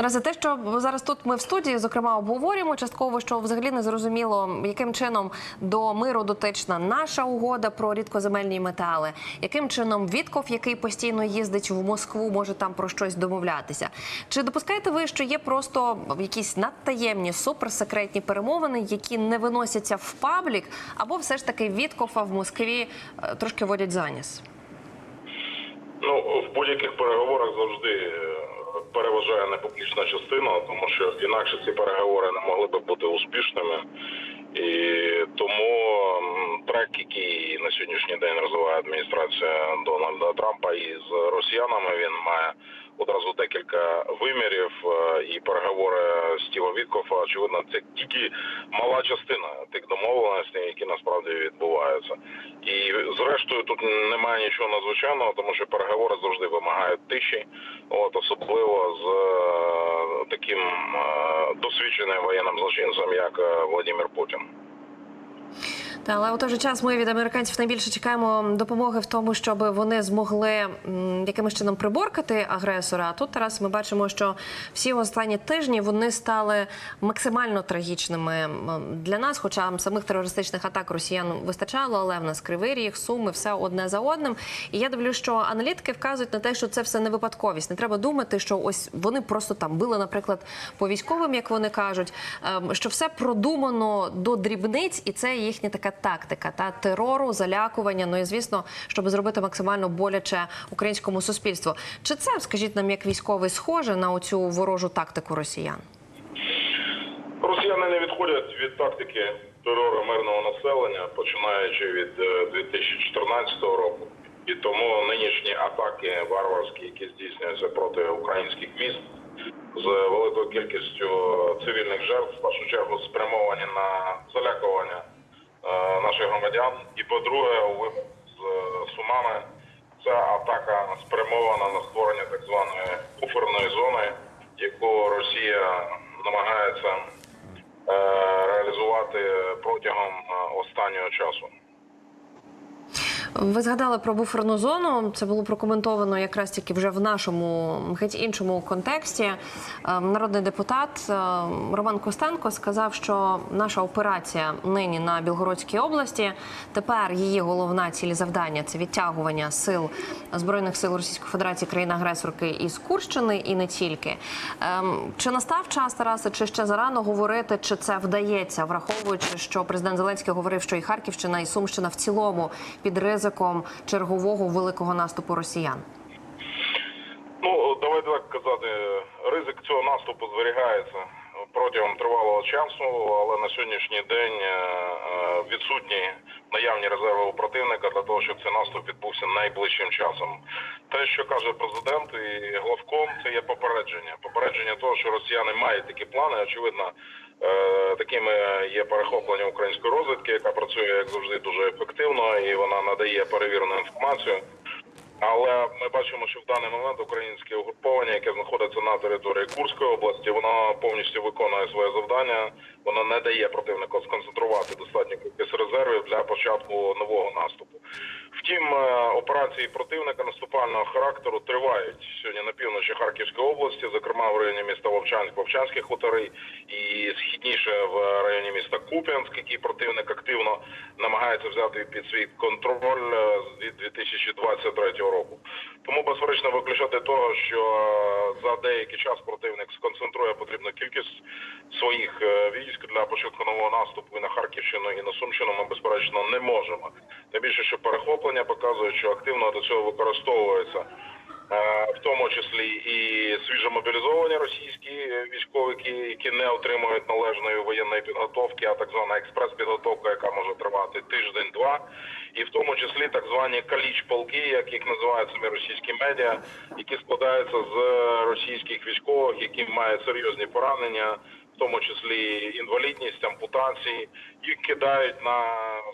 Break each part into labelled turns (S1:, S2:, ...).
S1: Тарасе, те, що зараз тут ми в студії, зокрема, обговорюємо частково, що взагалі не зрозуміло, яким чином до миру дотична наша угода про рідкоземельні метали, яким чином Вітков, який постійно їздить в Москву, може там про щось домовлятися. Чи допускаєте ви, що є просто якісь надтаємні суперсекретні перемовини, які не виносяться в паблік, або все ж таки Віткофа в Москві е, трошки водять за ніс?
S2: Ну, в будь-яких переговорах завжди е, переважає непублічна частина, тому що інакше ці переговори не могли би бути успішними. І тому трек, який на сьогоднішній день розвиває адміністрація Дональда Трампа із росіянами, він має одразу декілька вимірів. е, І переговори Стіва Віткофа, очевидно, це тільки мала частина тих домовленостей, які насправді відбуваються. І зрештою тут немає нічого надзвичайного, тому що переговори завжди вимагають тиші, от особливо з е, таким е, досвідченим воєнним злочинцем, як Владимир Путін.
S1: Та, але у той же час ми від американців найбільше чекаємо допомоги в тому, щоб вони змогли якимось чином приборкати агресора. А тут Тарас, ми бачимо, що всі останні тижні вони стали максимально трагічними для нас. Хоча самих терористичних атак росіян вистачало, але в нас кривий ріг, суми, все одне за одним. І я дивлюсь, що аналітики вказують на те, що це все не випадковість. Не треба думати, що ось вони просто там били, наприклад, по військовим, як вони кажуть, ем, що все продумано до дрібниць, і це їхня така тактика та терору, залякування. Ну і звісно, щоб зробити максимально боляче українському суспільству. Чи це скажіть нам, як військовий, схоже на оцю ворожу тактику росіян?
S2: Росіяни не відходять від тактики терору мирного населення, починаючи від е, 2014 року. І тому нинішні атаки варварські, які здійснюються проти українських міст з великою кількістю цивільних жертв, в першу чергу спрямовані на залякування е, наших громадян. І по-друге, у випадку з е, сумами ця атака спрямована на створення так званої буферної зони, яку Росія намагається е, реалізувати протягом е, останнього часу.
S1: Ви згадали про буферну зону. Це було прокоментовано якраз тільки вже в нашому геть іншому контексті. Ем, Народний депутат ем, Роман Костенко сказав, що наша операція нині на Білгородській області. Тепер її головна ціль завдання це відтягування сил збройних сил Російської Федерації країни-агресорки із Курщини і не тільки. Ем, Чи настав час Тарасе, чи ще зарано говорити, чи це вдається, враховуючи, що президент Зеленський говорив, що і Харківщина, і Сумщина в цілому під чергового великого наступу росіян.
S2: Ну давайте так казати, ризик цього наступу зберігається протягом тривалого часу, але на сьогоднішній день е, е, відсутні наявні резерви у противника для того, щоб цей наступ відбувся найближчим часом. Те, що каже президент і главком, це є попередження. Попередження того, що росіяни мають такі плани. Очевидно, е, такими є перехоплення української розвідки, яка працює як завжди дуже ефективно, і вона надає перевірену інформацію. Але ми бачимо, що в даний момент українське угруповання, яке знаходиться на території Курської області, воно повністю виконує своє завдання. Воно не дає противнику сконцентрувати достатню кількість резервів для початку нового наступу. Втім, е, операції противника наступального характеру тривають сьогодні на півночі Харківської області, зокрема в районі міста Вовчанськ, Вовчанські хутори, і східніше в районі міста Куп'янськ, який противник активно намагається взяти під свій контроль е, з 2023 року. Тому безперечно виключати того, що е, за деякий час противник сконцентрує потрібну кількість своїх військ для початку нового наступу і на Харківщину і на Сумщину. Ми безперечно не можемо. Тим більше, що перехоплення показують, що активно до цього використовується. е, В тому числі і свіжомобілізовані російські військовики, які не отримують належної воєнної підготовки, а так звана експрес-підготовка, яка може тривати тиждень-два, і в тому числі так звані каліч-полки, як їх називають самі російські медіа, які складаються з російських військових, які мають серйозні поранення, тому числі інвалідність, ампутації, їх кидають на,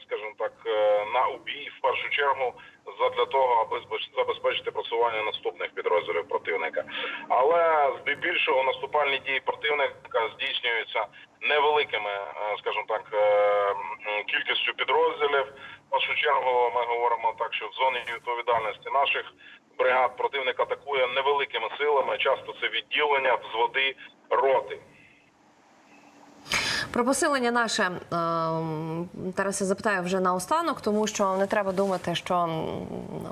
S2: скажімо так, е, на убій в першу чергу задля того, аби забезпечити просування наступних підрозділів противника. Але здебільшого наступальні дії противника здійснюються невеликими, е, скажімо так, е, кількістю підрозділів. В першу чергу ми говоримо так, що в зоні відповідальності наших бригад противник атакує невеликими силами. Часто це відділення, взводи, роти.
S1: Про посилення наше ем, Тарасе запитаю вже наостанок, тому що не треба думати, що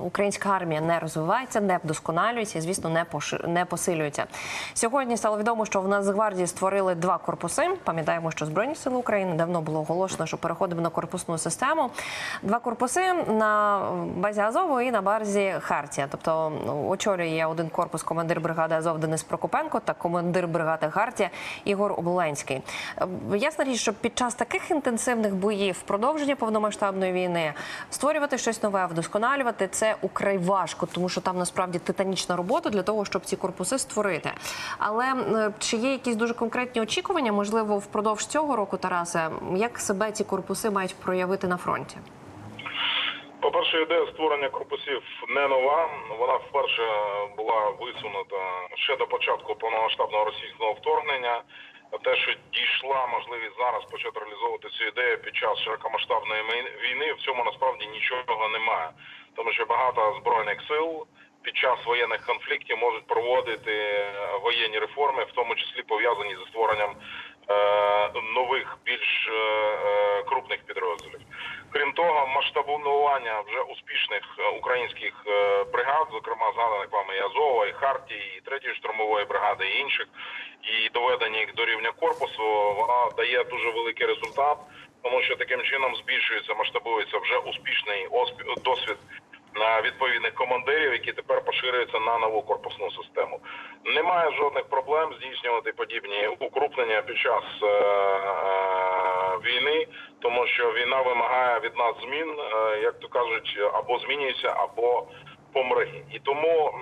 S1: українська армія не розвивається, не вдосконалюється звісно, не не посилюється. Сьогодні стало відомо, що в Нацгвардії створили два корпуси. Пам'ятаємо, що Збройні сили України давно було оголошено, що переходимо на корпусну систему. Два корпуси на базі Азову і на базі Хартія. Тобто очолює один корпус командир бригади Азов Денис Прокопенко та командир бригади Хартія Ігор Оболенський. Е, Ясна річ, що під час таких інтенсивних боїв, продовження повномасштабної війни, створювати щось нове, вдосконалювати це украй важко, тому що там насправді титанічна робота для того, щоб ці корпуси створити. Але чи є якісь дуже конкретні очікування, можливо, впродовж цього року, Тарасе, як себе ці корпуси мають проявити на фронті?
S2: По-перше, ідея створення корпусів не нова. Вона вперше була висунута ще до початку повномасштабного російського вторгнення. Те, що дійшла можливість зараз почати реалізовувати цю ідею під час широкомасштабної війни, в цьому насправді нічого немає, тому що багато збройних сил під час воєнних конфліктів можуть проводити е, воєнні реформи, в тому числі пов'язані зі створенням е, нових більш е, крупних підрозділів. Крім того, масштабування вже успішних е, українських е, бригад, зокрема згаданих вами і Азова, і Хартії, і третьої штурмової бригади, і інших, і доведення їх до рівня корпусу, вона дає дуже великий результат, тому що таким чином збільшується, масштабується вже успішний досвід на відповідних командирів, які тепер поширюються на нову корпусну систему. Немає жодних проблем здійснювати подібні укрупнення під час е, е, війни, тому що війна вимагає від нас змін, е, як то кажуть, або змінюється, або помри. І тому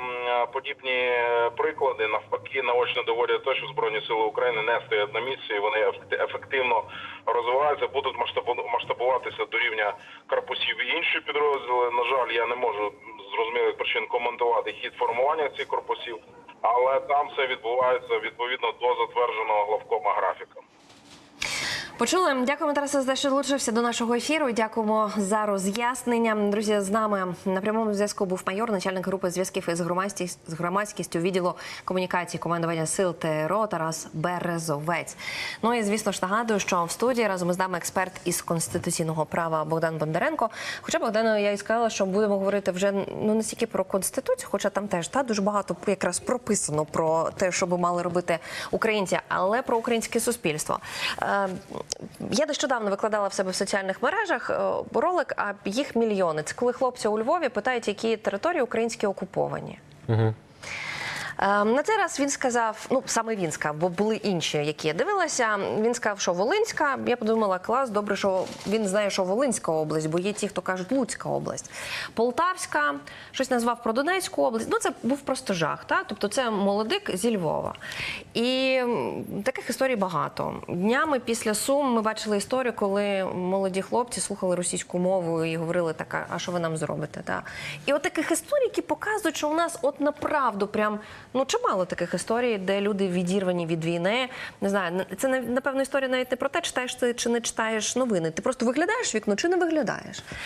S2: подібні приклади навпаки наочно доводять те, що збройні сили України не стоять на місці, вони ефективно розвиваються, будуть масштабу- масштабуватися до рівня корпусів і інші підрозділи. На жаль, я не можу зрозумілих причин коментувати хід формування цих корпусів, але там все відбувається відповідно до затвердженого главкома графіка.
S1: Почули. Дякуємо, Тарасе, за те, що долучився до нашого ефіру. Дякуємо за роз'яснення. Друзі, з нами на прямому зв'язку був майор, начальник групи зв'язків із громадськістю, з громадськістю відділу комунікації командування сил ТРО Тарас Березовець. Ну і звісно ж нагадую, що в студії разом із нами експерт із конституційного права Богдан Бондаренко. Хоча Богдану я і сказала, що будемо говорити вже ну не стільки про конституцію, хоча там теж та дуже багато якраз прописано про те, що би мали робити українці, але про українське суспільство. Я нещодавно викладала в себе в соціальних мережах е, ролик, а їх мільйони. Це коли хлопці у Львові питають, які території українські окуповані. Ем, На цей раз він сказав, ну саме він сказав, бо були інші, які я дивилася. Він сказав, що Волинська. Я подумала, клас, добре, що він знає, що Волинська область, бо є ті, хто кажуть Луцька область. Полтавська, щось назвав про Донецьку область. Ну це був просто жах. Та? Тобто це молодик зі Львова. І таких історій багато. Днями після Сум ми бачили історію, коли молоді хлопці слухали російську мову і говорили така, а що ви нам зробите? Та? І от таких історій, які показують, що у нас от направду прям ну чимало таких історій, де люди відірвані від війни. Не знаю, це напевно історія навіть не про те, читаєш ти чи не читаєш новини. Ти просто виглядаєш вікно чи не виглядаєш.